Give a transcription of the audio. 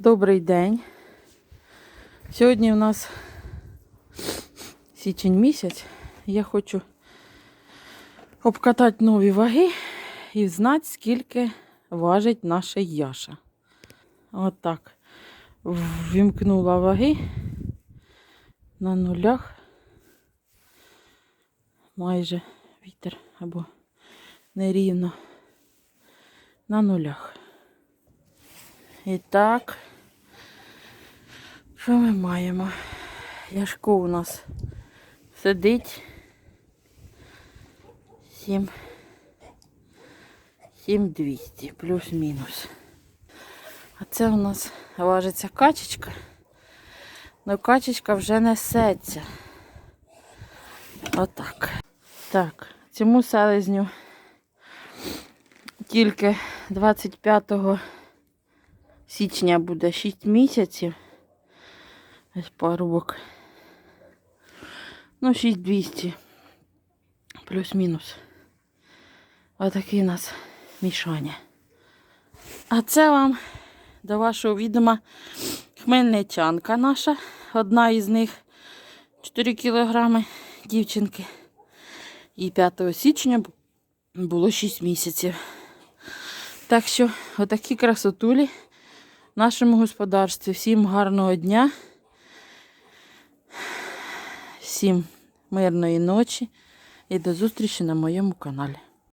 Добрий день. Сьогодні у нас січень місяць. Я хочу обкатати нові ваги і знати, скільки важить наша Яша. От так. Вімкнула ваги на нулях. Майже вітер або нерівно. На нулях. І так, що ми маємо? Яшко у нас сидить. 7 7200 плюс-мінус. А це у нас важиться качечка. Ну качечка вже несеться. Отак. Так, цьому селезню тільки 25 січня буде 6 місяців. Ось парубок. Ну, 6200. Плюс-мінус. Отакий у нас мішання. А це вам до вашого відома хмельничанка наша. Одна із них 4 кілограми дівчинки. І 5 січня було 6 місяців. Так що, отакі красотулі в нашому господарстві. Всім гарного дня. Всім мирної ночі і до зустрічі на моєму каналі.